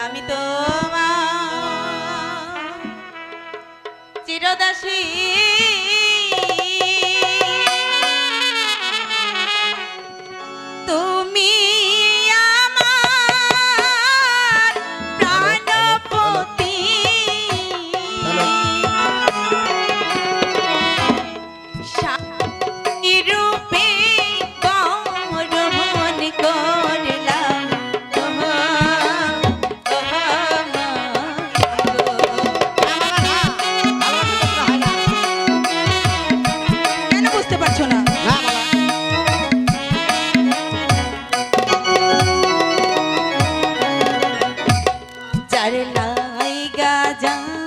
আমি তো চিরদাসী যার নাই যার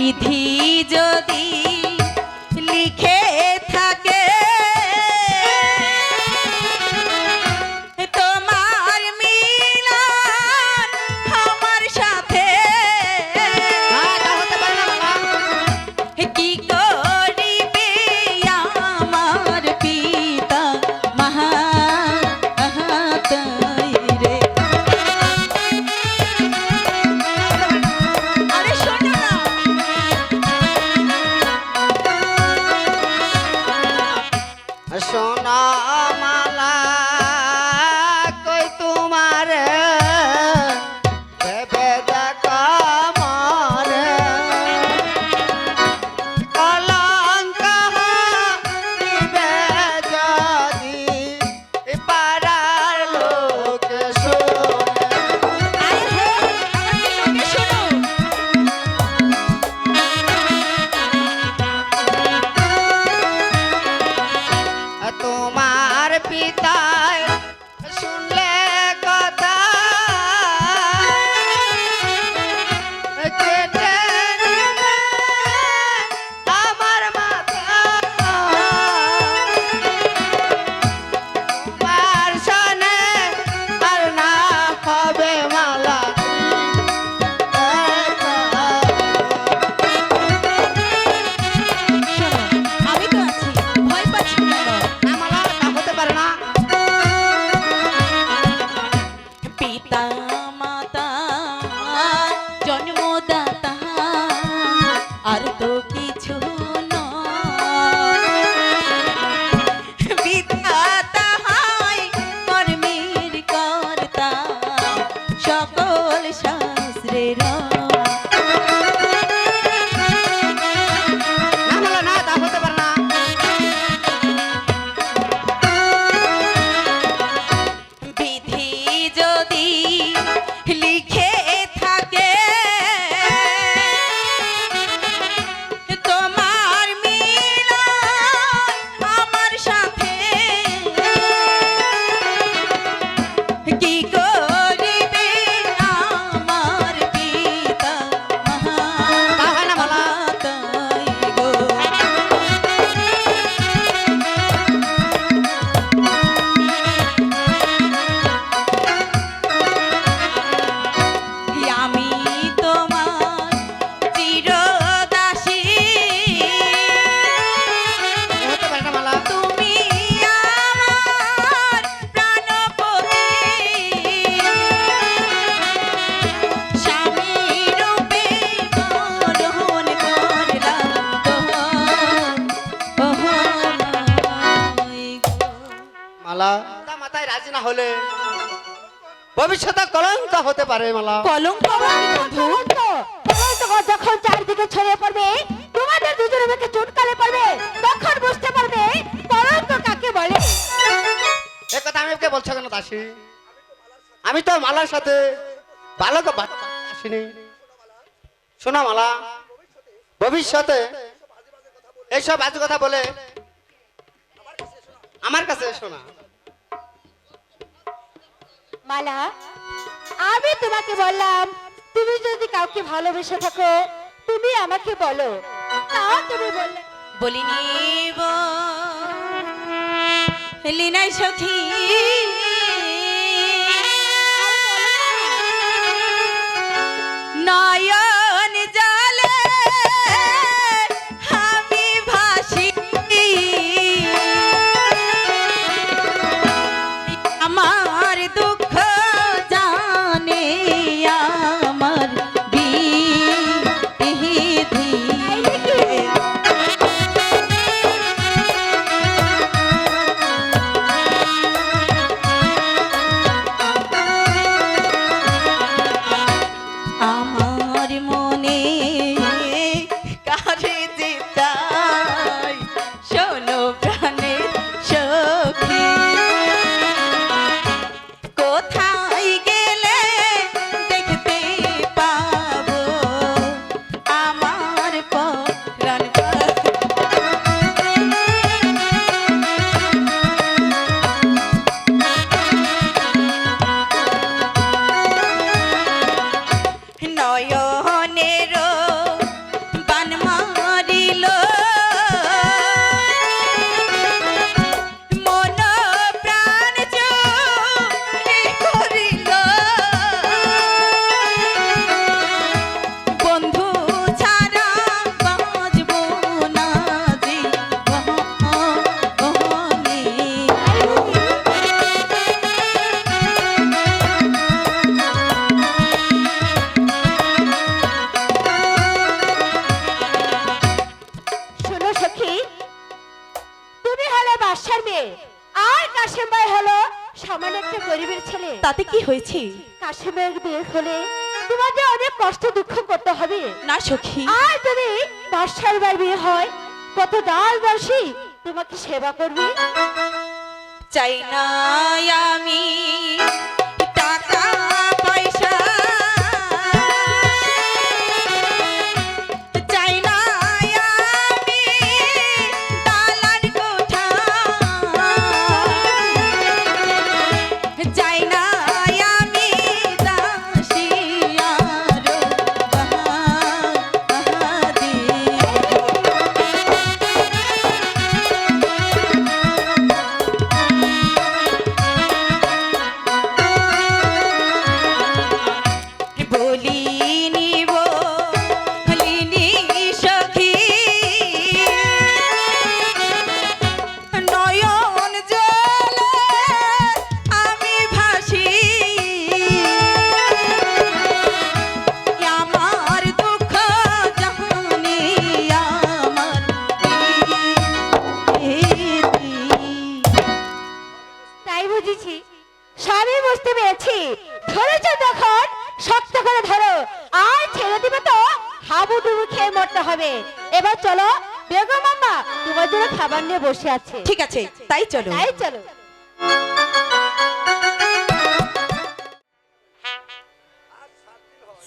বিধি যদি না হলে ভবিষ্যতে কলঙ্ক হতে পারে মালা। কলঙ্ক কি বন্ধু? কলঙ্ক? যখন চারিদিকে ছড়িয়ে পড়বে তোমাদের দুজনের মুখে চুটকালে পড়বে তখন বুঝতে পারবে কলঙ্ক কাকে বলে। এ কথা আমি ওকে বলছো কেন দাসী? আমি তো মালার সাথে ভালো তো বাদ আসিনি। শোনা মালা ভবিষ্যতে এইসব আজ কথা বলে আমার কাছে শোনা মালা, আমি তোমাকে বললাম, তুমি যদি কাউকে ভালোবেসে থাকো, তুমি আমাকে বলো। তাও তুমি বললে। বলিনি লিনাই সখী না সখী। আর যদি বাসার বার বিয়ে হয় কত দাস দাসী তোমাকে সেবা করবে? চাই না আমি খাবার নিয়ে বসে আছে। ঠিক আছে তাই চলো। তাই চলো।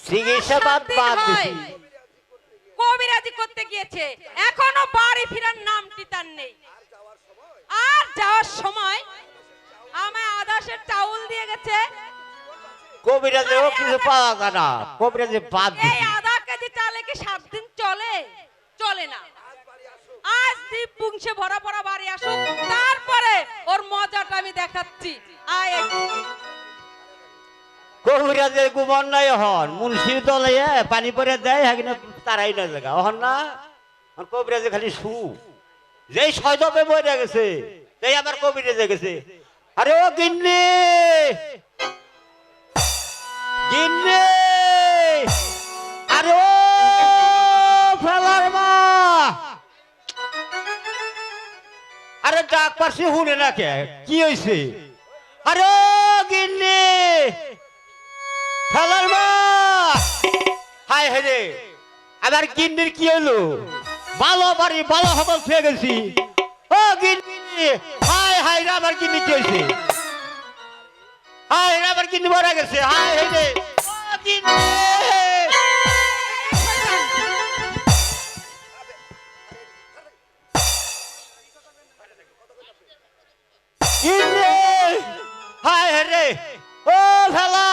চিকিৎসা বাদ বাদ দিছি কবিরাজি করতে গিয়েছে। এখনও বাড়ি ফেরার নামটি তার নেই। আর যাওয়ার সময় আমায় আদাসের চাউল দিয়ে গেছে। কবিরাজেও কিছু পাওয়া যায় না। কবিরাজে বাদ এই আধা কেজি চালে কি সাত দিন চলে? চলে না। দীপ পুংসে ভরা বাড়ি আসুক, তারপরে ওর মজাটা আমি দেখাচ্ছি। পানি পরে দেয় হ্যাঁ তারাই না জায়গা। হন না? হন কবিরাজে খালি সু। যেই সজবে মরে গেছে, সেই আবার কবিরাজে গেছে। আরে ও গিন্নি! গিন্নি! ডাক পারছি শুনে না কে? কি হয়েছে আরে গিন্নি! ফেলার আবার গিন্নির কি হলো ভালো বাড়ি ভালো হবল ছুঁয়ে গেছি। ও গিন্নি! হাই হাই রে, আবার গিন্নি কি হয়েছে হাই রে, আবার গিন্নি মারা গেছে। হাই হাই রে! গিন্নি! হাই রে। ও ফেলা।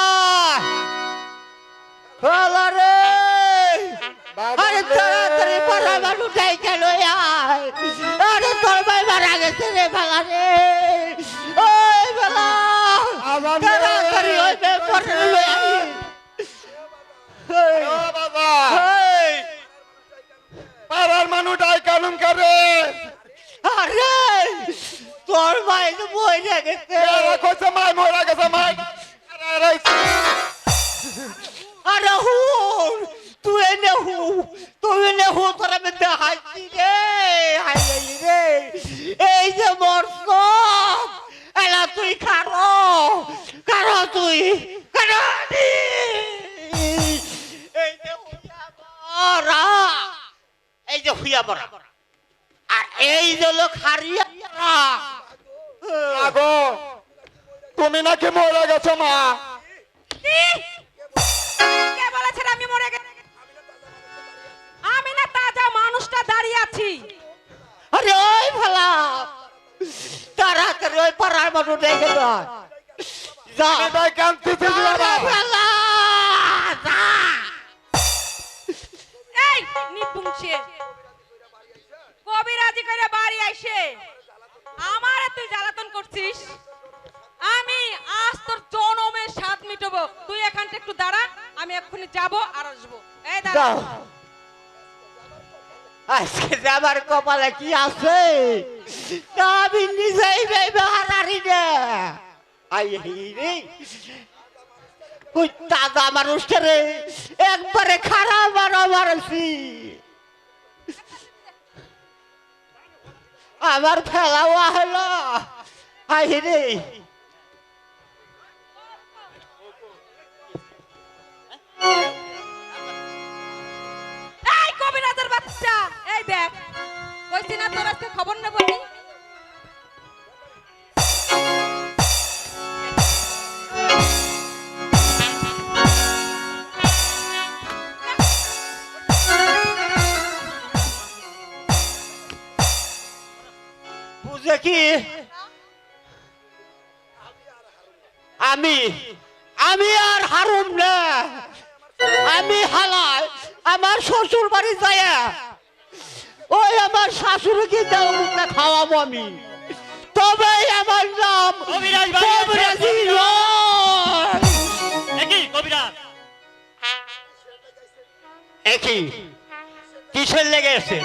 ফেলা রে। আরে তাড়াতাড়ি পাড়া মানুষ যাই কেন আরে তোর ভাই মারা গেছে রে ফেলা রে। ওই ফেলা। তাড়াতাড়ি ওই ব্যাপারে লই বাবা পাড়ার মানুষটাই কানুন করে। আরে তোর ভাই তো বই গেছে কইছে মাই মরা গেছে মাই আরে হু তুই এনে হু তুই এনে হু তোর আমি দেখাচ্ছি রে হাই রে এই যে মরছ এলা তুই খারো খারো তুই খারো। এই যে হুইয়া মরা এই যে হুইয়া মরা আর এই যে লোক হারিয়া মরা আগো তুমি নাকি মরে গেছো মা। তারা কে বলেছে আমি মরে গেছি আমি না তাজা মানুষটা দাঁড়িয়ে আছি। আরে ওই ভালা তাড়াতাড়ি ওই পাড়ার মানুষ দেখে নয় যা। আরে ভালা আজকে আমার কপালে কি আছে, তা আমি নিজেই ভেবে রে। একবারে খারাপ আমার ফেলাও হলো আই রে। তোর আজকে খবর নেব আমার শাশুড়িকে দেও মুখে খাওয়াবো আমি। তবে আমার নাম কবিরাজ কবিরাজি একই কবিরাজ। একই। কিসের লেগে এসে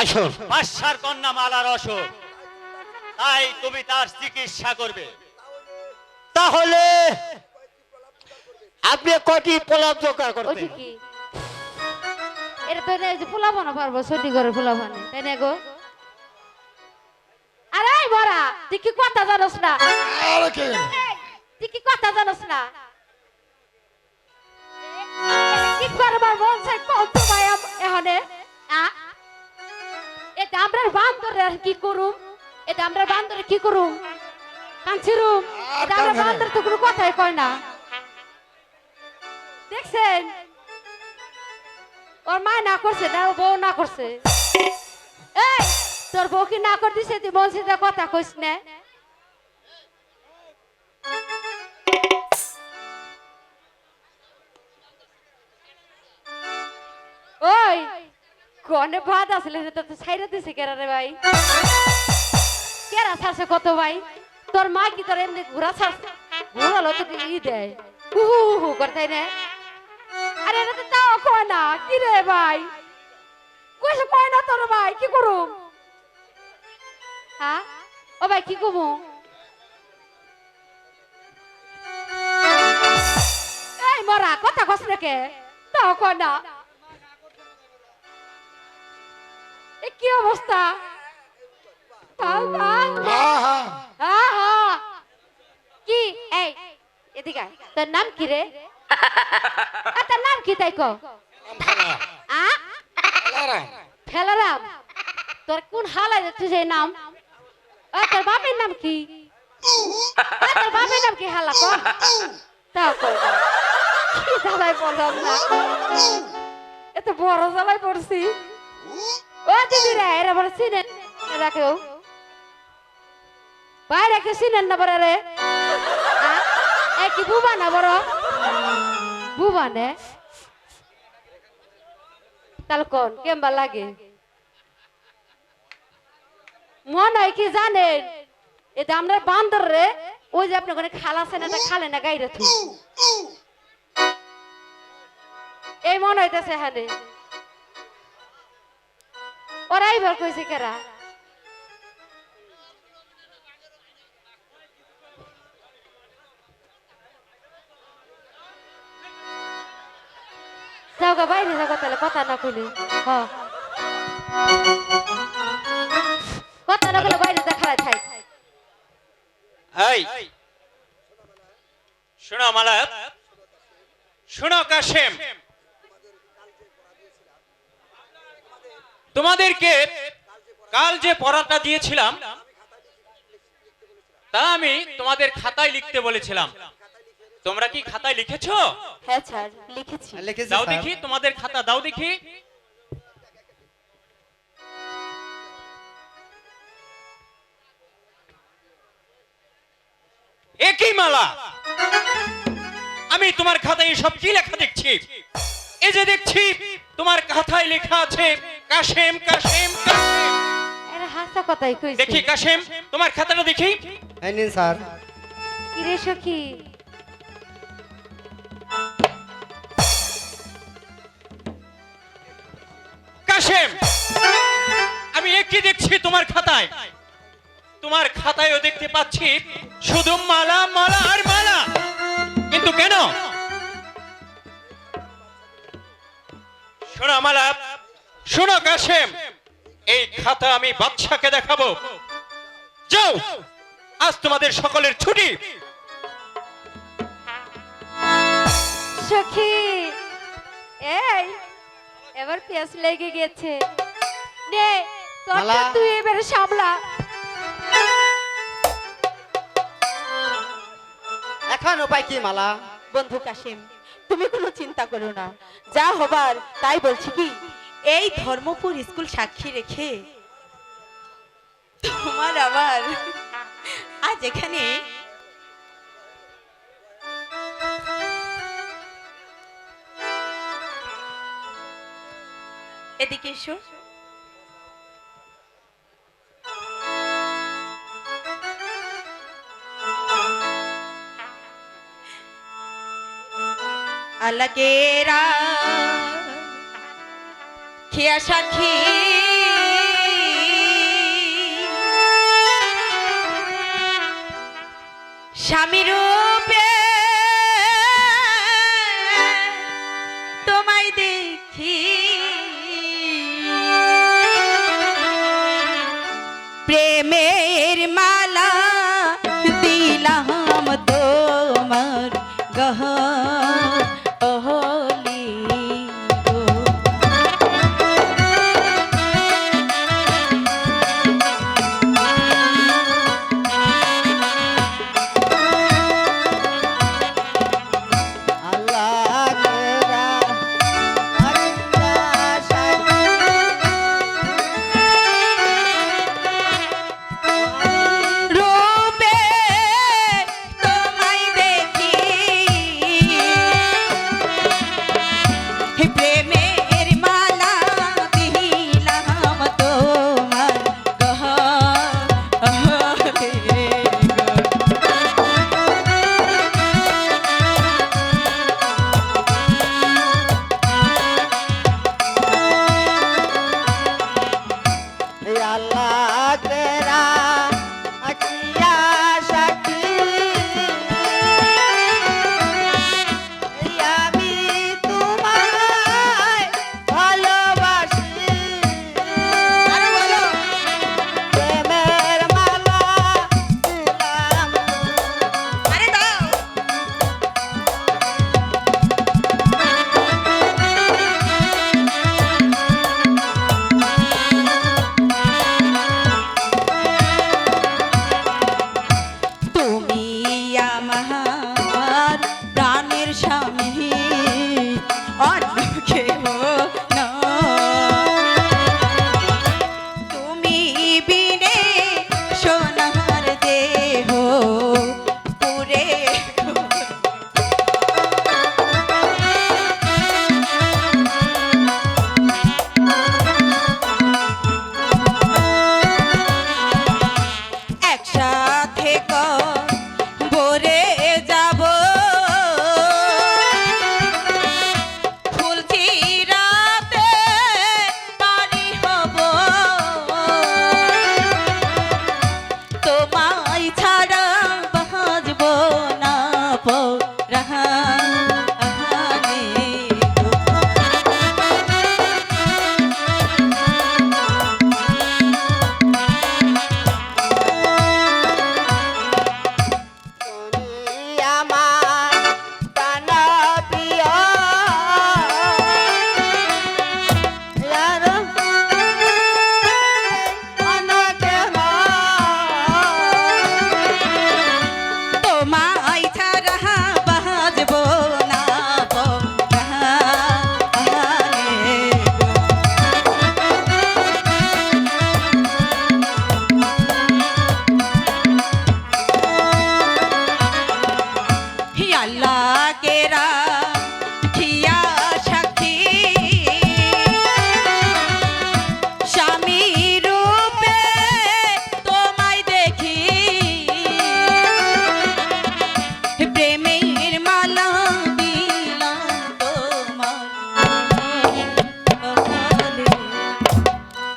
আসুন বাদশার কন্যা মালার অসুখ তাই তুমি তার চিকিৎসা করবে। তাহলে আপনি কটি পোলাপ জোগাড় করবেন? এটা তো এই যে ফুলাবানো পারব ছুটি করে ফুলাবানে তাই না গো? আরে বড়া তুই কি কথা জানোস না? তুই কি কথা জানোস না? কি করবার মন চাই কোন তোমায় আম- এখানে এটা আমরা বান্দরে কি করুম? এটা আমরা বান্দরে কি করুম? কাঞ্চিরুম আর এটা আমরা। বান্দর তো কোনো কথাই কয় না। দেখছেন? ওর মা না করছে না বউ না করছে। এই, তোর বউ কি না করে দিছে তুই বলছিস কথা কইস না। ওই কনে ভাত আসলে রে তো ছাইরা দিছে কেরা রে ভাই? কেরা ছাড়ছে কত ভাই? তোর মা কি তোর এমনি ঘোরা ছাড়ছে? ঘোরালো তো ই দেয়। হু হু হু হু করে তাই না? আরে, এটা তো কয় না কি রে ভাই? কইছে কয় না তোর ভাই কি করুম হ্যাঁ? ও ভাই কি করব? এই মরা কথা কস রেখে তাও কয় না এ কি অবস্থা? বাবা হ্যাঁ হ্যাঁ। আহা এদিকে তোর নাম কি রে? তোর নাম কি তাই ক আ? ফেলারাম। তোর কোন হালাই যাচ্ছে সেই নাম? তোর বাপের নাম কি? আ, তোর বাপের নাম কি হালা ক কই না। কি জ্বালায় পড়লাম না। এত বড় জ্বালায় পড়ছি। ও দিদি রে এরা বড় সিনেন রাখো বাইরে কে সিনেন না বড় রে। কি বুবা না বড়? মনে হয় কি জানেন? এটা বান্দর রে, ওই যে আপনি ওখানে খালা এটা খালে না গাইরে থু এই মনে হইতেছে হ্যাঁ ওরাই বের কইছে কেরা? গা বাইরে তাহলে কথা না কথা না বাইরে দেখা থাই এই শোনো মালা শোনো কাশেম তোমাদেরকে কাল যে পড়াটা দিয়েছিলাম, তা আমি তোমাদের খাতায় লিখতে বলেছিলাম। তোমরা কি খাতায় লিখেছো? হ্যাঁ স্যার লিখেছি। লিখেছি দাও দেখি তোমাদের খাতা দাও দেখি। একই মালা। আমি তোমার খাতায় সব কি লেখা দেখছি? এই যে দেখছি তোমার খাতায় লেখা আছে কাশেম কাশেম কাশেম। এরা হাসা কথাই কইছে। দেখি কাশেম তোমার খাতাটা দেখি। এই নিন স্যার। কি রে সখী? কাশেম আমি একই দেখছি তোমার খাতায়। তোমার খাতায়ও দেখতে পাচ্ছি শুধু মালা মালা আর মালা। কিন্তু কেন? শোনো মালা, শোনো কাশেম এই খাতা আমি বাদশাকে দেখাবো। যাও, আজ তোমাদের সকলের ছুটি। সখী, এই এবার পেঁয়াজ লেগে গেছে। নে তোরটা তুই এবারে সামলা। এখন উপায় কি মালা? বন্ধু কাশিম তুমি কোনো চিন্তা করো না। যা হবার তাই বলছি কি? এই ধর্মপুর স্কুল সাক্ষী রেখে তোমার আবার আজ এখানে এদিকে এসো। আলাগেরা খেয়া সাক্ষী। স্বামী